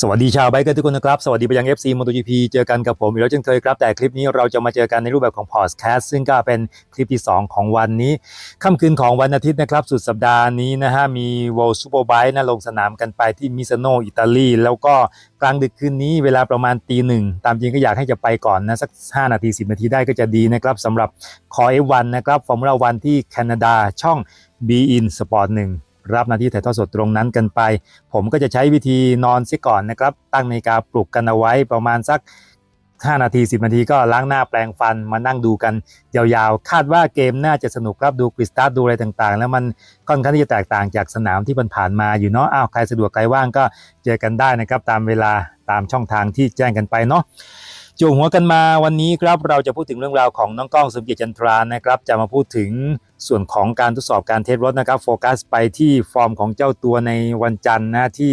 สวัสดีชาวไบเกอร์ทุกคนนะครับ สวัสดีไปยัง FC MotoGP เจอกันกับผมอีกแล้วเช่นเคยครับ แต่คลิปนี้เราจะมาเจอกันในรูปแบบของพอดแคสต์ซึ่งก็เป็นคลิปที่ 2 ของวันนี้ค่ำคืนของวันอาทิตย์นะครับ สุดสัปดาห์นี้นะฮะ มี World Superbike นะลงสนามกันไปที่มิซาโนอิตาลีแล้วก็กลางดึกคืนนี้เวลาประมาณตีหนึ่งตามจริงก็อยากให้จะไปก่อนนะ สัก 5 นาที 10 นาทีได้ก็จะดีนะครับสำหรับคอ F1 นะครับฟอร์มูล่าวันที่แคนาดาช่อง B In Sport 1 รับหน้าที่ถ่ายทอดสดตรงนั้นกันไป ผมก็จะใช้วิธีนอนซิก่อนนะครับ ตั้งนาฬิกาปลุกกันเอาไว้ประมาณสัก 5 นาที 10 นาทีก็ล้างหน้าแปรงฟันมานั่งดูกันยาวๆ คาดว่าเกมน่าจะสนุกครับดูกริสตาร์ดูอะไรต่างๆ แล้วมันค่อนข้างที่จะแตกต่างจากสนามที่มันผ่านมาอยู่เนาะอ้าวใครสะดวกใครว่างก็เจอกันได้นะครับตามเวลาตามช่องทางที่แจ้งกันไปเนาะ จูงหัวกันมาวันนี้ครับเราจะพูดถึงเรื่องราวของน้องก้องสมเกียรติจันทรานะครับ จะมาพูดถึงส่วนของการทดสอบการเทสรถนะครับโฟกัสไปที่ฟอร์มของเจ้าตัวในวันจันทร์นะที่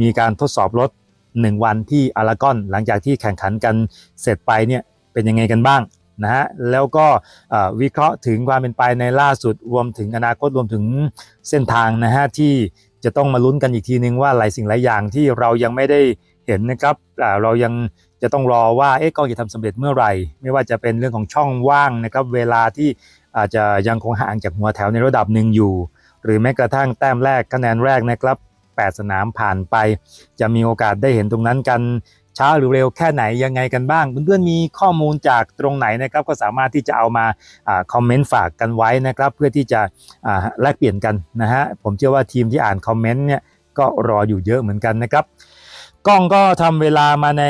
มีการทดสอบรถ 1 วันที่อารากอน หลังจากที่แข่งขันกันเสร็จไปเนี่ยเป็นยังไงกันบ้างนะฮะแล้วก็วิเคราะห์ถึงความเป็นไปในล่าสุดรวมถึงอนาคตรวมถึงเส้นทางนะฮะที่จะต้องมาลุ้นกันอีกทีนึงว่าหลายสิ่งหลายอย่างที่เรายังไม่ได้เห็นนะครับเรายัง จะต้องรอว่าเอ๊ะกล้องจะทำสำเร็จเมื่อไหร่ ไม่ว่าจะเป็นเรื่องของช่องว่างนะครับ เวลาที่อาจจะยังคงห่างจากหัวแถวในระดับหนึ่งอยู่ หรือแม้กระทั่งแต้มแรกคะแนนแรกนะครับ 8 สนามผ่านไป จะมีโอกาสได้เห็นตรงนั้นกันช้าหรือเร็วแค่ไหนยังไงกันบ้าง เพื่อนๆมีข้อมูลจากตรงไหนนะครับ ก็สามารถที่จะเอามาอคอมเมนต์ฝากกันไว้นะครับ เพื่อที่จะแลกเปลี่ยนกันนะฮะผมเชื่อว่าทีมที่อ่านคอมเมนต์เนี่ยก็รออยู่เยอะเหมือนกันนะครับ กล้องก็ทำเวลามาใน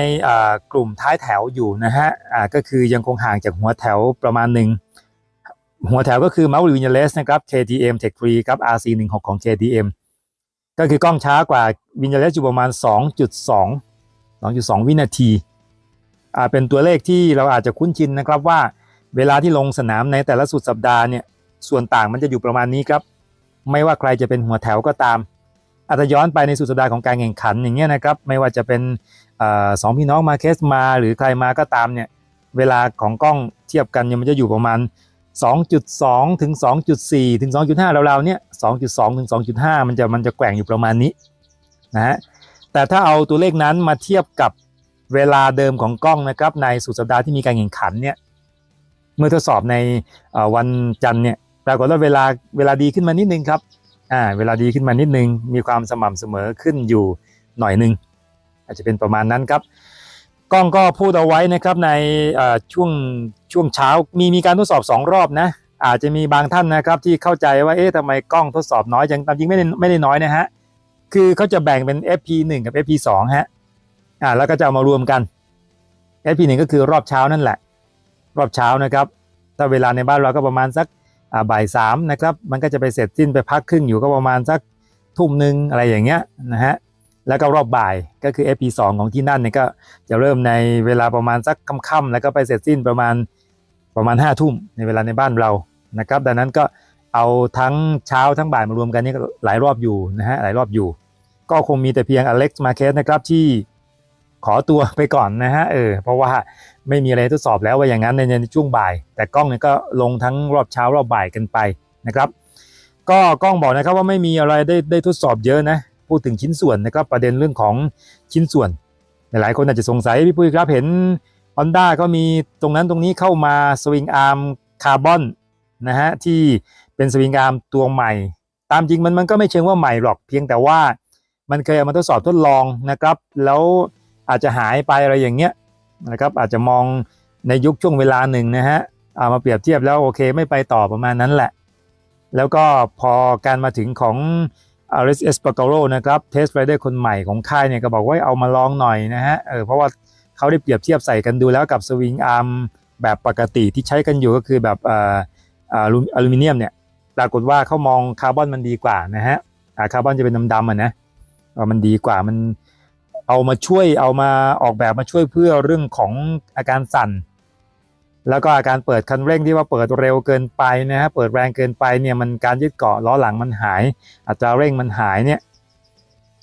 กลุ่มท้ายแถวอยู่นะฮะก็คือยังคงห่างจากหัวแถวประมาณหนึ่งหัวแถวก็คือมาวินเ a เลสนะครับ KTM Tech 3ครับ RC16 ของ KTM ก็คือกล้องช้ากว่าวินเ a เลสอยู่ประมาณ 2.2 2.2 วินาทีเป็นตัวเลขที่เราอาจจะคุ้นชินนะครับว่าเวลาที่ลงสนามในแต่ละสุดสัปดาห์เนี่ยส่วนต่างมันจะอยู่ประมาณนี้ครับ ไม่ว่าใครจะเป็นหัวแถวก็ตาม อาจจะย้อนไปในสุดสัปดาห์ของการแข่งขันอย่างเงี้ยนะครับ ไม่ว่าจะเป็นอสองพี่น้องมาเคสมา หรือใครมาก็ตามเนี่ยเวลาของกล้องเทียบกันเนี่ยมันจะอยู่ประมาณ 2.2 ถึง 2.4 ถึง 2.5ราวๆเนี่ย 2.2 ถึง 2.5 มันจะมันจะแกว่งอยู่ประมาณนี้นะฮะแต่ถ้าเอาตัวเลขนั้นมาเทียบกับเวลาเดิมของกล้องนะครับในสุดสัปดาห์ที่มีการแข่งขันเนี่ยเมื่อทดสอบในวันจันทร์เนี่ยปรากฏว่าเวลาเวลาดีขึ้นมานิดนึงครับ อ่าเวลาดีขึ้นมานิดนึง มีความสม่ำเสมอขึ้นอยู่หน่อยหนึง อาจจะเป็นประมาณนั้นครับกล้องก็พูดเอาไว้นะครับในช่วงช่วงเช้ามีมีการทดสอบ 2 รอบนะ อาจจะมีบางท่านนะครับที่เข้าใจว่าเอ๊ะทำไมกล้องทดสอบน้อยจังตามจริงไม่ได้ไม่ได้น้อยนะฮะคือเขาจะแบ่งเป็น FP1 กับ FP2 ฮะอ่าแล้วก็จะเอามารวมกัน FP1 ก็คือรอบเช้านั่นแหละ รอบเช้านะครับ ถ้าเวลาในบ้านเราก็ประมาณสัก บ่ายสามนะครับ มันก็จะไปเสร็จสิ้นไปพักครึ่งอยู่ก็ประมาณสักทุ่มหนึ่งอะไรอย่างเงี้ยนะฮะแล้วก็รอบบ่ายก็คือ FP2 ของที่นั่นเนี่ยก็จะเริ่มในเวลาประมาณสักค่ำๆแล้วก็ไปเสร็จสิ้นประมาณประมาณห้าทุ่มในเวลาในบ้านเรานะครับ ดังนั้นก็เอาทั้งเช้าทั้งบ่ายมารวมกันนี่ก็หลายรอบอยู่นะฮะหลายรอบอยู่ ก็คงมีแต่เพียงอเล็กซ์มาเคสนะครับที่ขอตัวไปก่อนนะฮะเออเพราะว่า ไม่มีอะไรทดสอบแล้วว่าอย่างนั้นในในช่วงบ่าย แต่กล้องเนี่ยก็ลงทั้งรอบเช้ารอบบ่ายกันไปนะครับก็กล้องบอกนะครับว่าไม่มีอะไรได้ได้ทดสอบเยอะนะพูดถึงชิ้นส่วนนะครับประเด็นเรื่องของชิ้นส่วน หลายคนอาจจะสงสัยพี่ปุ้ยครับเห็น Honda ก็มีตรงนั้นตรงนี้เข้ามาสวิงอาร์มคาร์บอนนะฮะที่เป็นสวิงอาร์มตัวใหม่ ตามจริงมันมันก็ไม่เชิงว่าใหม่หรอกเพียงแต่ว่ามันเคยเอามาทดสอบทดลองนะครับ แล้วอาจจะหายไปอะไรอย่างเงี้ย นะครับอาจจะมองในยุคช่วงเวลาหนึ่งนะฮะเอามาเปรียบเทียบแล้วโอเคไม่ไปต่อประมาณนั้นแหละ แล้วก็พอการมาถึงของ r s s p a g a r o นะครับเทสไรเดอร์คนใหม่ของค่ายเนี่ยก็บอกว่าเอามาลองหน่อยนะฮะเออเพราะว่าเขาได้เปรียบเทียบใส่กันดูแล้วกับสวิงอาร์มแบบปกติที่ใช้กันอยู่ก็คือแบบอออ่าอลูมิเนียมเนี่ยปรากฏว่าเขามองคาร์บอนมันดีกว่านะฮะอ่าคาร์บอนจะเป็นดำๆอะนะเออมันดีกว่ามัน เอามาช่วยเอามาออกแบบมาช่วยเพื่อเรื่องของอาการสั่น แล้วก็อาการเปิดคันเร่งที่ว่าเปิดเร็วเกินไปนะฮะเปิดแรงเกินไปเนี่ยมันการยึดเกาะล้อหลังมันหาย อัตราเร่งมันหายเนี่ย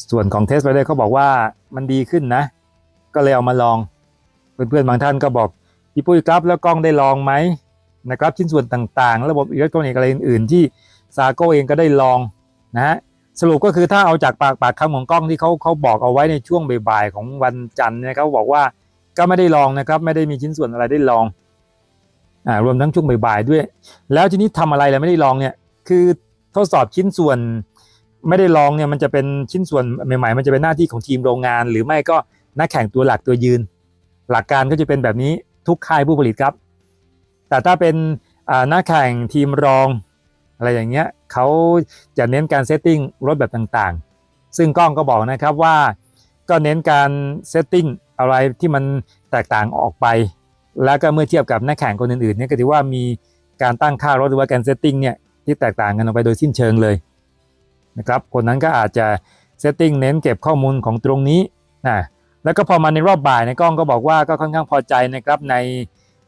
ส่วนของเทสไปเลยเขาบอกว่ามันดีขึ้นนะ ก็เลยเอามาลอง เพื่อนๆบางท่านก็บอกพี่ปุ้ยครับแล้วกล้องได้ลองไหมนะครับชิ้นส่วนต่างๆ ระบบอิเล็กทรอนิกส์อะไรอื่นๆ ที่ซาโก้เองก็ได้ลองนะฮะ สรุปก็คือถ้าเอาจากปากปากคำของกล้องที่เขาเขาบอกเอาไว้ในช่วงบ่ายๆของวันจันทร์นี่ยเขาบอกว่าก็ไม่ได้ลองนะครับ ไม่ได้มีชิ้นส่วนอะไรได้ลองอ่ารวมทั้งช่วงบ่ายๆด้วย แล้วทีนี้ทำอะไรแล้วไม่ได้ลองเนี่ยคือทดสอบชิ้นส่วนไม่ได้ลองเนี่ยมันจะเป็นชิ้นส่วนใหม่ๆ มันจะเป็นหน้าที่ของทีมโรงงาน หรือไม่ก็นักแข่งตัวหลักตัวยืน หลักการก็จะเป็นแบบนี้ทุกค่ายผู้ผลิตครับ แต่ถ้าเป็นนักแข่งทีมรอง อะไรอย่างเงี้ยเขาจะเน้นการเซตติ้งรถแบบต่างๆ ซึ่งกล้องก็บอกนะครับว่า ก็เน้นการเซตติ้งอะไรที่มันแตกต่างออกไป แล้วก็เมื่อเทียบกับนักแข่งคนอื่นๆเนี่ยก็ถือว่ามีการตั้งค่ารถหรือว่าการเซตติ้งเนี่ยที่แตกต่างกันออกไปโดยสิ้นเชิงเลยนะครับคนนั้นก็อาจจะเซตติ้งเน้นเก็บข้อมูลของตรงนี้นะแล้วก็พอมาในรอบบ่ายในกล้องก็บอกว่าก็ค่อนข้างพอใจนะครับใน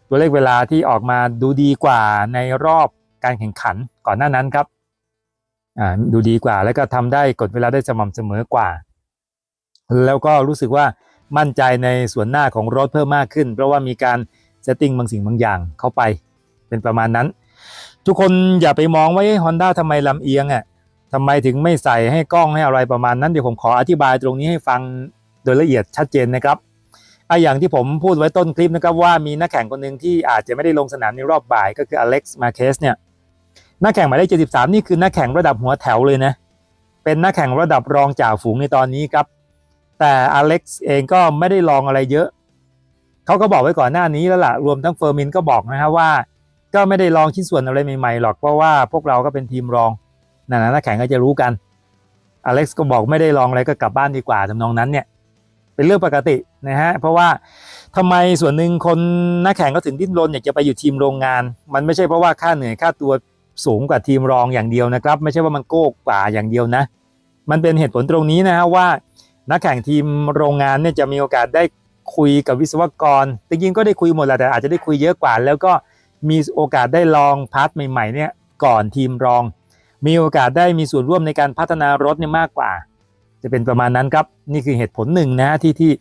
ตัวเลขเวลาที่ออกมาดูดีกว่าในรอบการแข่งขัน ก่อนหน้านั้นครับดูดีกว่า แล้วก็ทำได้กดเวลาได้สม่ำเสมอกว่า แล้วก็รู้สึกว่ามั่นใจในส่วนหน้าของรถเพิ่มมากขึ้น เพราะว่ามีการเซตติ้งบางสิ่งบางอย่างเข้าไป เป็นประมาณนั้น ทุกคนอย่าไปมองว่าฮอนด้าทำไมลำเอียงอะทำไมถึงไม่ใส่ให้กล้องให้อะไรประมาณนั้นเดี๋ยวผมขออธิบายตรงนี้ให้ฟังโดยละเอียดชัดเจนนะครับอะอย่างที่ผมพูดไว้ต้นคลิปนะครับว่ามีนักแข่งคนหนึ่งที่อาจจะไม่ได้ลงสนามในรอบบ่ายก็คืออเล็กซ์มาเคสเนี่ย นักแข่งหมายเลข73นี่คือนักแข่งระดับหัวแถวเลยนะ เป็นนักแข่งระดับรองจ่าฝูงในตอนนี้ครับ แต่อเล็กซ์เองก็ไม่ได้ลองอะไรเยอะ เขาก็บอกไว้ก่อนหน้านี้แล้วล่ะ รวมทั้งเฟอร์มินก็บอกนะฮะว่า ก็ไม่ได้ลองชิ้นส่วนอะไรใหม่ๆหรอก เพราะว่าพวกเราก็เป็นทีมรองนั่นนะนักแข่งก็จะรู้กัน อเล็กซ์ก็บอกไม่ได้ลองอะไรก็กลับบ้านดีกว่าทำนองนั้นเนี่ย เป็นเรื่องปกตินะฮะ เพราะว่าทำไมส่วนหนึ่งคนนักแข่งก็ถึงดิ้นรนอยากจะไปอยู่ทีมโรงงาน มันไม่ใช่เพราะว่าค่าเหนื่อยค่าตัว สูงกว่าทีมรองอย่างเดียวนะครับ ไม่ใช่ว่ามันโก้กว่าอย่างเดียวนะ มันเป็นเหตุผลตรงนี้นะฮะว่านักแข่งทีมโรงงานเนี่ยจะมีโอกาสได้คุยกับวิศวกรจริงๆก็ได้คุยหมดแหละแต่อาจจะได้คุยเยอะกว่า แล้วก็มีโอกาสได้ลองพาร์ทใหม่ๆเนี่ยก่อนทีมรอง มีโอกาสได้มีส่วนร่วมในการพัฒนารถเนี่ยมากกว่า จะเป็นประมาณนั้นครับนี่คือเหตุผลหนึ่งนะที่ที่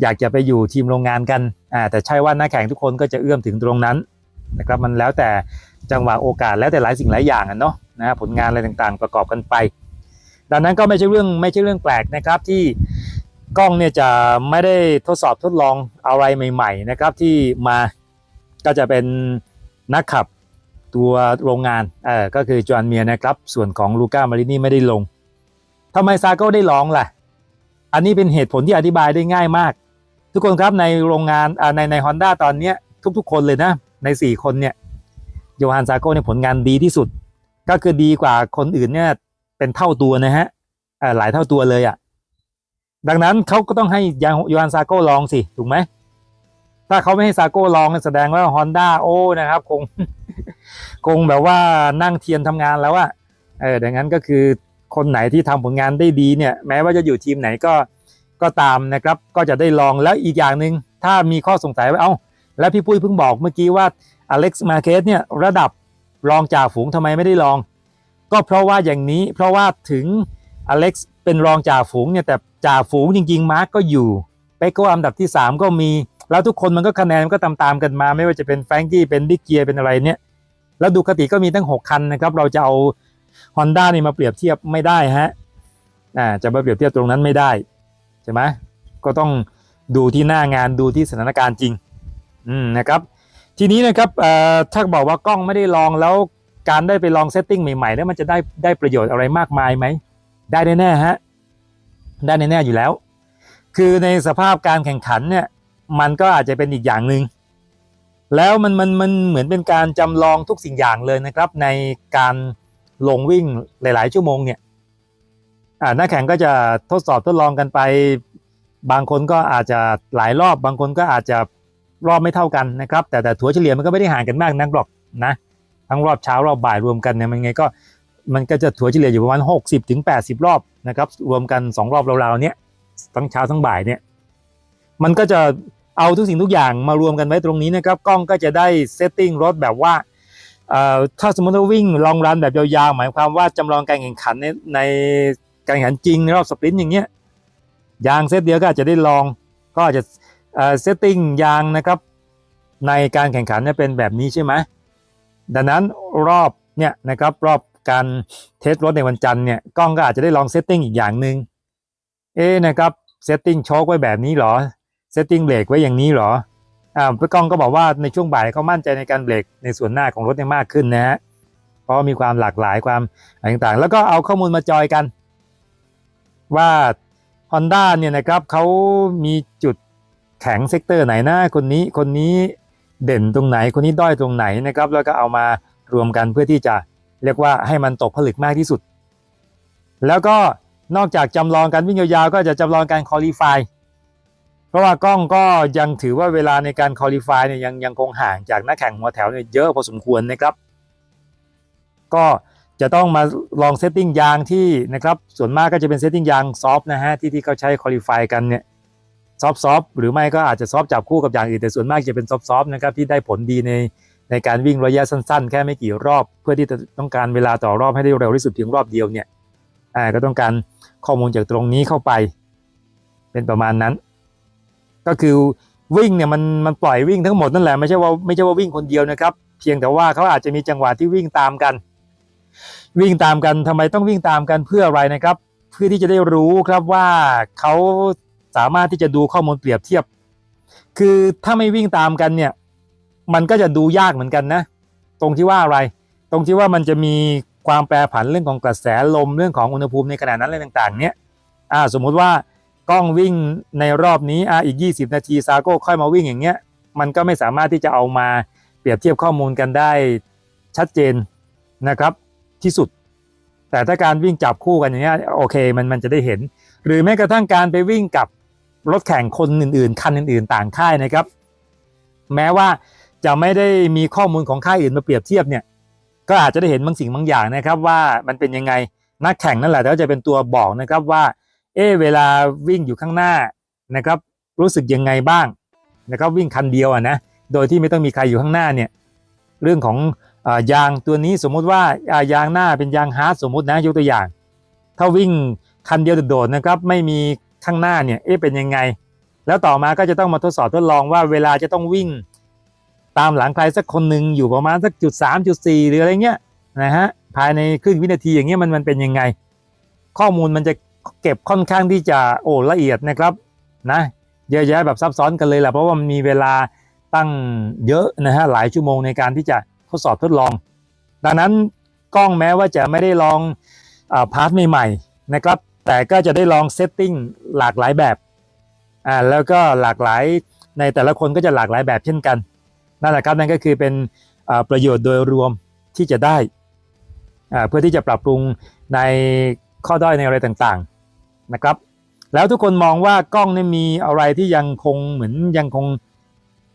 อยากจะไปอยู่ทีมโรงงานกันอ่าแต่ใช่ว่านักแข่งทุกคนก็จะเอื้อมถึงตรงนั้นนะครับมันแล้วแต่ จังหวะโอกาสแล้วแต่หลายสิ่งหลายอย่างอะเนาะนะผลงานอะไรต่างๆ ประกอบกันไป ดังนั้นก็ไม่ใช่เรื่องไม่ใช่เรื่องแปลกนะครับที่กล้องเนี่ยจะไม่ได้ทดสอบทดลองอะไรใหม่ๆนะครับที่มาก็จะเป็นนักขับตัวโรงงานเออก็คือจอห์นเมียนะครับ ส่วนของลูก้ามารินี่ไม่ได้ลงทำไมซาโก้ได้ลองล่ะ อันนี้เป็นเหตุผลที่อธิบายได้ง่ายมาก ทุกคนครับในโรงงานในในฮอนด้าตอนนี้ทุกๆ คนเลยนะ ใน 4 คนเนี่ย โยฮันซาโก้เนี่ยผลงานดีที่สุด ก็คือดีกว่าคนอื่นเนี่ยเป็นเท่าตัวนะฮะหลายเท่าตัวเลยอะ่ะ ดังนั้นเขาก็ต้องให้ยาโยฮันซาโก้ลองสิถูกไหมถ้าเขาไม่ให้ซาโก้ลองแสดงว่าฮอนด้าโอ้นะครับ คงคงแบบว่านั่งเทียนทำงานแล้วอะเออดังนั้นก็คือคนไหนที่ทำผลงานได้ดีเนี่ย แม้ว่าจะอยู่ทีมไหนก็ก็ตามนะครับ ก็จะได้ลองแล้วอีกอย่างหนึ่งถ้ามีข้อสงสัยว่าเอ้าแล้วพี่ปุ้ยเพิ่งบอกเมื่อกี้ว่า อเล็กซ์มาเคสเนี่ยระดับรองจ่าฝูงทำไมไม่ได้ลอง ก็เพราะว่าอย่างนี้เพราะว่าถึงอเล็กซ์เป็นรองจ่าฝูงเนี่ยแต่จ่าฝูงจริงๆมาร์กก็อยู่เปโก้อันดับที่ 3 ก็มีแล้วทุกคนมันก็คะแนนมันก็ตามๆกันมา ไม่ว่าจะเป็นแฟรงกี้เป็นดิเกียร์เป็นอะไรเนี่ยแล้วดูคติก็มีตั้ง 6 คันนะครับ เราจะเอา Honda นี่มาเปรียบเทียบไม่ได้ฮะอ่าจะมาเปรียบเทียบตรงนั้นไม่ได้ใช่ไหมก็ต้องดูที่หน้างานดูที่สถานการณ์จริงอืมนะครับ ทีนี้นะครับถ้าบอกว่ากล้องไม่ได้ลองแล้วการได้ไปลองเซตติ้งใหม่ๆ แล้วมันจะได้ได้ประโยชน์อะไรมากมายไหม ได้แน่ๆฮะได้แน่ๆอยู่แล้ว คือในสภาพการแข่งขันเนี่ยมันก็อาจจะเป็นอีกอย่างหนึ่งแล้วมันมันมันเหมือนเป็นการจำลองทุกสิ่งอย่างเลยนะครับ ในการลงวิ่งหลาย ๆ ชั่วโมงเนี่ยนักแข่งก็จะทดสอบทดลองกันไป บางคนก็อาจจะหลายรอบ บางคนก็อาจจะ รอบไม่เท่ากันนะครับ แต่แต่ถัวเฉลี่ยมันก็ไม่ได้ห่างกันมากนักหรอกนะทั้งรอบเช้ารอบบ่ายรวมกันเนี่ยมันไงก็มันก็จะถัวเฉลี่ยอยู่ประมาณ 60ถึง80รอบนะครับรวมกัน 2 รอบราวๆเนี้ยทั้งเช้าทั้งบ่ายเนี่ยมันก็จะเอาทุกสิ่งทุกอย่างมารวมกันไว้ตรงนี้นะครับกล้องก็จะได้เซตติ้งรถแบบว่าเอ่อถ้าสมมติว่าวิ่งลองรันแบบยาวๆ หมายความว่าจำลองการแข่งขันในในการแข่งขันจริงในรอบสปรินต์อย่างเงี้ยยางเซตเดียวก็อาจจะได้ลองก็อาจจะ เซตติ้งยางนะครับในการแข่งขันเนี่ยเป็นแบบนี้ใช่ไหมดังนั้นรอบเนี่ยนะครับรอบการเทสรถในวันจันทร์เนี่ยกล้องก็อาจจะได้ลองเซตติ้งอีกอย่างหนึ่งเอ๊นะครับเซตติ้งโชคไว้แบบนี้หรอเซตติ้งเบรกไว้อย่างนี้หรออ่าพี่กล้องก็บอกว่าในช่วงบ่ายเขามั่นใจในการเบรกในส่วนหน้าของรถเนี่ยมากขึ้นนะฮะเพราะว่ามีความหลากหลายความต่างๆ แล้วก็เอาข้อมูลมาจอยกัน ว่า Honda เนี่ยนะครับเขามีจุด แข็งเซกเตอร์ไหนนะคนนี้คนนี้เด่นตรงไหนคนนี้ด้อยตรงไหนนะครับ แล้วก็เอามารวมกันเพื่อที่จะเรียกว่าให้มันตกผลึกมากที่สุด แล้วก็นอกจากจำลองการวิ่งยาวๆก็จะจำลองการคอลี่ฟายเพราะว่ากล้องก็ยังถือว่าเวลาในการคอลี่ฟายเนี่ยยังยังคงห่างจากนักแข่งหัวแถวเนี่ยเยอะพอสมควรนะครับ ก็จะต้องมาลองเซตติ้งยางที่นะครับส่วนมากก็จะเป็นเซตติ้งยางซอฟนะฮะที่ที่เขาใช้คอลี่ฟายกันเนี่ย ซอฟซอฟหรือไม่ก็อาจจะซอฟจับคู่กับอย่างอื่นแต่ส่วนมากจะเป็นซอฟซอฟนะครับที่ได้ผลดีในในการวิ่งระยะสั้นๆ แค่ไม่กี่รอบ เพื่อที่จะต้องการเวลาต่อรอบให้ได้เร็วที่สุดเพียงรอบเดียวเนี่ยอ่าก็ต้องการข้อมูลจากตรงนี้เข้าไป เป็นประมาณนั้น ก็คือวิ่งเนี่ยมันมันปล่อยวิ่งทั้งหมดนั่นแหละไม่ใช่ว่าไม่ใช่ว่าวิ่งคนเดียวนะครับ เพียงแต่ว่าเขาอาจจะมีจังหวะที่วิ่งตามกัน วิ่งตามกันทำไมต้องวิ่งตามกันเพื่ออะไรนะครับ เพื่อที่จะได้รู้ครับว่าเขา สามารถที่จะดูข้อมูลเปรียบเทียบ คือถ้าไม่วิ่งตามกันเนี่ย มันก็จะดูยากเหมือนกันนะ ตรงที่ว่าอะไร ตรงที่ว่ามันจะมีความแปรผันเรื่องของกระแสลมเรื่องของอุณหภูมิในขณะนั้นอะไรต่างๆ เนี่ยอ่าสมมุติว่ากล้องวิ่งในรอบนี้อ่าอีก 20 นาทีซาโก้ค่อยมาวิ่งอย่างเงี้ย มันก็ไม่สามารถที่จะเอามาเปรียบเทียบข้อมูลกันได้ชัดเจนนะครับที่สุด แต่ถ้าการวิ่งจับคู่กันอย่างเงี้ยโอเคมันมันจะได้เห็น หรือแม้กระทั่งการไปวิ่งกับ รถแข่งคนอื่นๆ คันอื่นๆ ต่างค่ายนะครับ แม้ว่าจะไม่ได้มีข้อมูลของค่ายอื่นมาเปรียบเทียบเนี่ย ก็อาจจะได้เห็นบางสิ่งบางอย่างนะครับ ว่ามันเป็นยังไงนักแข่งนั่นแหละแล้วจะเป็นตัวบอกนะครับว่า เออเวลาวิ่งอยู่ข้างหน้านะครับ รู้สึกยังไงบ้างนะครับวิ่งคันเดียวอะนะโดยที่ไม่ต้องมีใครอยู่ข้างหน้าเนี่ยเรื่องของอายางตัวนี้สมมุติว่าอายางหน้าเป็นยางฮาร์ดสมมุตินะยกตัวอย่าง ถ้าวิ่งคันเดียวโดดนะครับไม่มี ข้างหน้าเนี่ยเอ๊ะเป็นยังไง แล้วต่อมาก็จะต้องมาทดสอบทดลองว่าเวลาจะต้องวิ่ง ตามหลังใครสักคนหนึ่งอยู่ประมาณสักจุดสามจุดสี่หรืออะไรเงี้ยนะฮะภายในครึ่งวินาทีอย่างเงี้ยมันมันเป็นยังไง ข้อมูลมันจะเก็บค่อนข้างที่จะโอ้ละเอียดนะครับนะเยอะแยะแบบซับซ้อนกันเลยแหละเพราะว่ามันมีเวลาตั้งเยอะนะฮะหลายชั่วโมงในการที่จะทดสอบทดลอง ดังนั้นกล้องแม้ว่าจะไม่ได้ลองอาพาร์ทใหม่ๆนะครับ แต่ก็จะได้ลองเซตติ้งหลากหลายแบบอ่าแล้วก็หลากหลายในแต่ละคนก็จะหลากหลายแบบเช่นกันนั่นแหละครับนั่นก็คือเป็นประโยชน์โดยรวมที่จะได้อ่าเพื่อที่จะปรับปรุงในข้อด้อยในอะไรต่างๆนะครับ แล้วทุกคนมองว่ากล้องนี่มีอะไรที่ยังคงเหมือนยังคง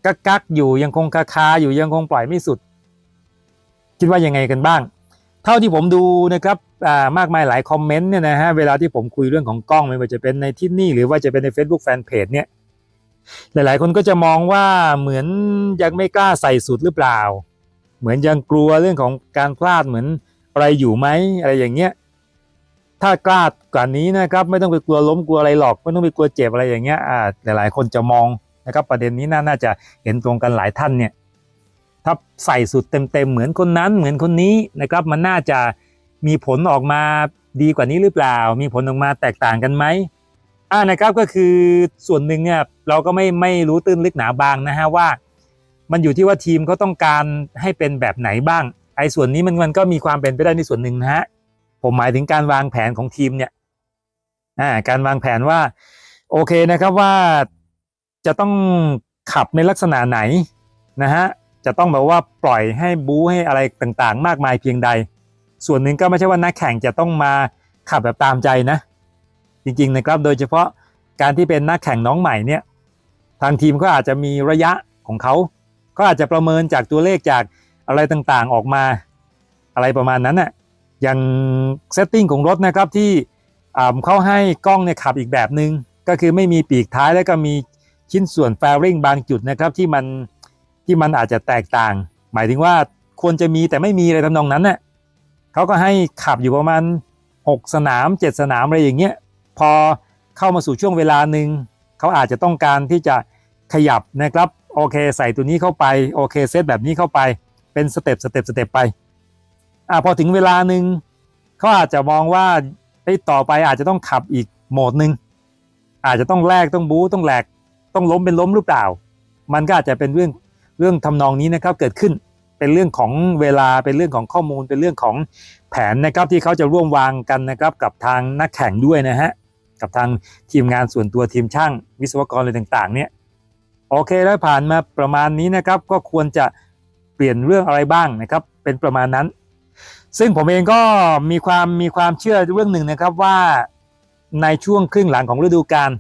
กักกักอยู่ยังคงคาคาอยู่ยังคงปล่อยไม่สุด คิดว่ายังไงกันบ้าง เท่าที่ผมดูนะครับ มากมายหลายคอมเมนต์เนี่ยนะฮะเวลาที่ผมคุยเรื่องของกล้องไม่ว่าจะเป็นในที่นี่หรือว่าจะเป็นใน Facebook Fanpage เนี่ยหลาย ๆ คนก็จะมองว่าเหมือนยังไม่กล้าใส่สุดหรือเปล่า เหมือนยังกลัวเรื่องของการพลาดเหมือนอะไรอยู่ไหมอะไรอย่างเงี้ยถ้ากล้ากว่านี้นะครับไม่ต้องไปกลัวล้มกลัวอะไรหรอก ไม่ต้องไปกลัวเจ็บอะไรอย่างเงี้ยอ่าหลาย ๆ คนจะมองนะครับประเด็นนี้น่านาจะเห็นตรงกันหลายท่านเนี่ยถ้าใส่สุดเต็ม ๆ เหมือนคนนั้นเหมือนคนนี้นะครับมันน่าจะ มีผลออกมาดีกว่านี้หรือเปล่า มีผลออกมาแตกต่างกันไหมอ่านะครับก็คือส่วนหนึ่งเนี่ยเราก็ไม่ไม่รู้ตื้นลึกหนาบางนะฮะว่า มันอยู่ที่ว่าทีมเขาต้องการให้เป็นแบบไหนบ้าง ไอ้ส่วนนี้มันมันก็มีความเป็นไปได้ในส่วนหนึ่งนะฮะผมหมายถึงการวางแผนของทีมเนี่ยอ่าการวางแผนว่า โอเคนะครับว่าจะต้องขับในลักษณะไหนนะฮะจะต้องแบบว่าปล่อยให้บู๊ให้อะไรต่างๆ มากมายเพียงใด ส่วนหนึ่งก็ไม่ใช่ว่านักแข่งจะต้องมาขับแบบตามใจนะ จริงๆนะครับโดยเฉพาะการที่เป็นนักแข่งน้องใหม่เนี่ยทางทีมก็อาจจะมีระยะของเขา ก็อาจจะประเมินจากตัวเลขจากอะไรต่างๆออกมา อะไรประมาณนั้นน่ะอย่างเซตติ้งของรถนะครับที่เขาให้กล้องเนี่ยขับอีกแบบหนึง่งก็คือไม่มีปีกท้ายแล้วก็มีชิ้นส่วนแฟริงบางจุดนะครับที่มันที่มันอาจจะแตกต่าง หมายถึงว่าควรจะมีแต่ไม่มีอะไรทำนองนั้นน่ะ เขาก็ให้ขับอยู่ประมาณ 6 สนาม 7 สนามอะไรอย่างเงี้ยพอเข้ามาสู่ช่วงเวลาหนึ่งเขาอาจจะต้องการที่จะขยับนะครับโอเค ใส่ตัวนี้เข้าไปโอเคเซตแบบนี้เข้าไปเป็นสเต็ปสเต็ปสเต็ปไปอ่าพอถึงเวลาหนึ่งเขาอาจจะมองว่าไอ้ต่อไปอาจจะต้องขับอีกโหมดหนึ่งอาจจะต้องแลกต้องบู๊ต้องแหลกต้องล้มเป็นล้มหรือเปล่า มันก็อาจจะเป็นเรื่องเรื่องทำนองนี้นะครับเกิดขึ้น เป็นเรื่องของเวลาเป็นเรื่องของข้อมูลเป็นเรื่องของแผนนะครับที่เขาจะร่วมวางกันนะครับกับทางนักแข่งด้วยนะฮะกับทางทีมงานส่วนตัวทีมช่างวิศวกรอะไรต่างๆ เนี่ยโอเคแล้วผ่านมาประมาณนี้นะครับ ก็ควรจะเปลี่ยนเรื่องอะไรบ้างนะครับ เป็นประมาณนั้น ซึ่งผมเองก็มีความมีความเชื่อเรื่องหนึ่งนะครับว่าในช่วงครึ่งหลังของฤดูกาล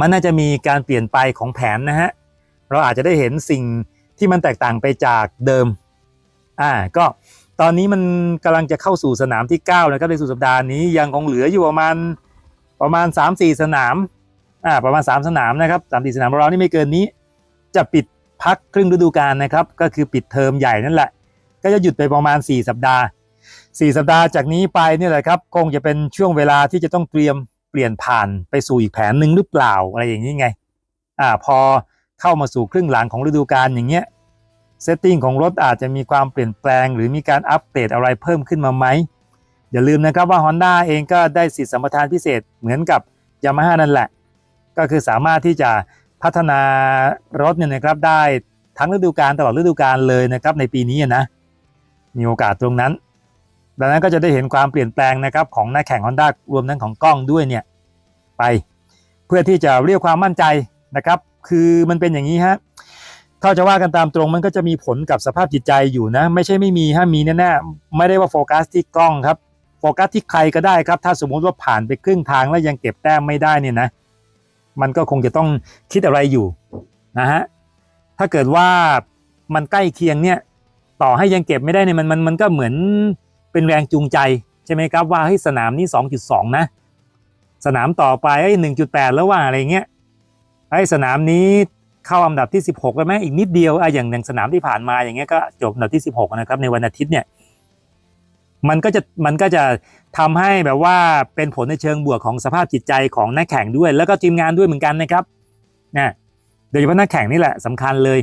มันน่าจะมีการเปลี่ยนไปของแผนนะฮะเราอาจจะได้เห็นสิ่ง ที่มันแตกต่างไปจากเดิม อ่า ก็ตอนนี้มันกำลังจะเข้าสู่สนามที่9นะครับในสุดสัปดาห์นี้ยังคงเหลืออยู่ประมาณประมาณ 3-4 สนาม อ่า ประมาณ 3 สนามนะครับสามสี่สนามเรานี่ไม่เกินนี้ จะปิดพักครึ่งฤดูกาลนะครับ ก็คือปิดเทอมใหญ่นั่นแหละ ก็จะหยุดไปประมาณ 4 สัปดาห์ 4 สัปดาห์จากนี้ไปนี่แหละครับ คงจะเป็นช่วงเวลาที่จะต้องเตรียมเปลี่ยนผ่านไปสู่อีกแผนหนึ่งหรือเปล่าอะไรอย่างนี้ไง อ่า พอ เข้ามาสู่ครึ่งหลังของฤดูกาลอย่างเงี้ยเซตติ้งของรถอาจจะมีความเปลี่ยนแปลง หรือมีการอัปเดตอะไรเพิ่มขึ้นมาไหมอย่าลืมนะครับว่า Honda เองก็ได้สิทธิสัมปทานพิเศษเหมือนกับ Yamaha นั่นแหละ ก็คือสามารถที่จะพัฒนารถเนี่ยนะครับได้ทั้งฤดูกาลตลอดฤดูกาลเลยนะครับในปีนี้นะมีโอกาสตรงนั้น ดังนั้นก็จะได้เห็นความเปลี่ยนแปลงนะครับของนักแข่ง Honda รวมทั้งของกล้องด้วยเนี่ยไป เพื่อที่จะเรียกความมั่นใจนะครับ คือมันเป็นอย่างนี้ฮะถ้าจะว่ากันตามตรงมันก็จะมีผลกับสภาพจิตใจอยู่นะ ไม่ใช่ไม่มีฮะมีแน่ๆไม่ได้ว่าโฟกัสที่กล้องครับโฟกัสที่ใครก็ได้ครับ ถ้าสมมุติว่าผ่านไปครึ่งทางแล้วยังเก็บแต้มไม่ได้เนี่ยนะ มันก็คงจะต้องคิดอะไรอยู่นะฮะถ้าเกิดว่ามันใกล้เคียงเนี่ย ต่อให้ยังเก็บไม่ได้เนี่ยมันมันมันก็เหมือนเป็นแรงจูงใจใช่ไหมครับว่าเฮ้สนามนี้ 2.2 นะ สนามต่อไปเอ้1.8 แล้วว่าอะไรเงี้ย ไอ้สนามนี้เข้าอันดับที่ 16แล้วไหมอีกนิดเดียวอะอย่างอย่างสนามที่ผ่านมาอย่างเงี้ยก็จบอันดับที่ 16 นะครับ ในวันอาทิตย์เนี่ยมันก็จะมันก็จะทำให้แบบว่าเป็นผลในเชิงบวกของสภาพจิตใจของนักแข่งด้วย แล้วก็ทีมงานด้วยเหมือนกันนะครับนะโดยเฉพาะนักแข่งนี่แหละสำคัญเลย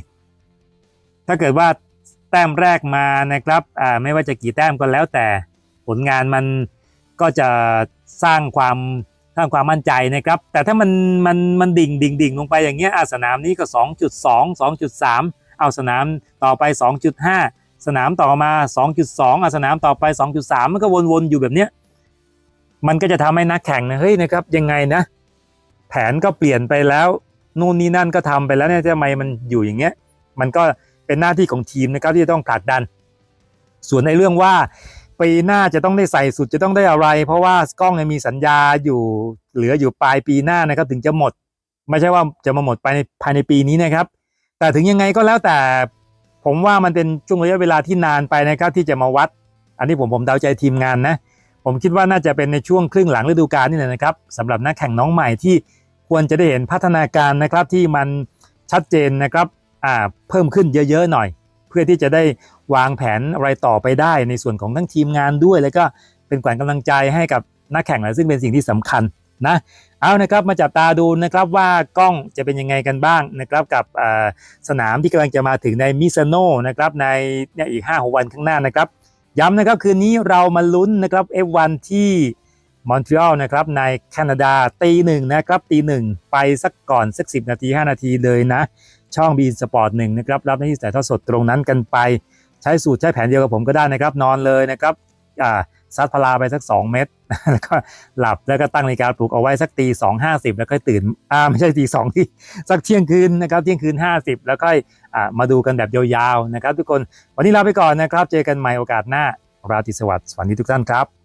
ถ้าเกิดว่าแต้มแรกมานะครับอ่าไม่ว่าจะกี่แต้มก็แล้วแต่ผลงานมันก็จะสร้างความ สร้างความมั่นใจนะครับ แต่ถ้ามันมันมันดิ่งดิ่งดิ่งลงไปอย่างเงี้ยอะสนามนี้ก็ 2.2 2.3 เอาสนามต่อไป 2.5 สนามต่อมา 2.2อะสนามต่อไป 2.3 มันก็วนๆอยู่แบบเนี้ยมันก็จะทำให้นักแข่งนะเฮ้ยนะครับยังไงนะ แผนก็เปลี่ยนไปแล้วนู่นนี่นั่นก็ทำไปแล้วเนี่ยทำไมมันอยู่อย่างเงี้ย มันก็เป็นหน้าที่ของทีมนะครับที่จะต้องผลักดัน ส่วนในเรื่องว่า ปีหน้าจะต้องได้ใส่สุดจะต้องได้อะไร เพราะว่ากล้องมีสัญญาอยู่เหลืออยู่ปลายปีหน้านะครับ ถึงจะหมด ไม่ใช่ว่าจะมาหมดไปในภายในปีนี้นะครับ แต่ถึงยังไงก็แล้วแต่ผมว่ามันเป็นช่วงระยะเวลาที่นานไปนะครับที่จะมาวัด อันนี้ผมผมเดาใจทีมงานนะ ผมคิดว่าน่าจะเป็นในช่วงครึ่งหลังฤดูกาลนี่แหละนะครับสำหรับนักแข่งน้องใหม่ที่ควรจะได้เห็นพัฒนาการนะครับที่มันชัดเจนนะครับอ่าเพิ่มขึ้นเยอะๆหน่อย เพื่อที่จะได้วางแผนอะไรต่อไปได้ในส่วนของทั้งทีมงานด้วย แล้วก็เป็นขวัญกำลังใจให้กับนักแข่งนะซึ่งเป็นสิ่งที่สำคัญนะเอานะครับมาจับตาดูนะครับว่ากล้องจะเป็นยังไงกันบ้างนะครับกับสนามที่กำลังจะมาถึงในมิซาโนนะครับในนอีก5 6วันข้างหน้านะครับ ย้ำนะครับคืนนี้เรามาลุ้นนะครับ F1 ที่มอนทรีออลนะครับในแคนาดาตีหนึ่งนะครับตีหนึ่งไปสักก่อนสัก10 นาที 5 นาทีเลยนะ ช่องบีสปอร์ตหนึ่งนะครับรับหน้าที่ถ่ายทอดสดตรงนั้นกันไป ใช้สูตรใช้แผนเดียวกับผมก็ได้นะครับ นอนเลยนะครับอ่าซัดพลาไปสัก 2 เม็ดแล้วก็หลับแล้วก็ตั้งนาฬิกาปลุกเอาไว้สักตีสองห้าสิบแล้วค่อยตื่นอ่าไม่ใช่ตีสองที่สักเที่ยงคืนนะครับเที่ยงคืน 50 แล้วค่อยอ่ามาดูกันแบบยาวๆนะครับ ทุกคนวันนี้ลาไปก่อนนะครับ เจอกันใหม่โอกาสหน้าราตรีสวัสดิ์สวัสดีทุกท่านครับ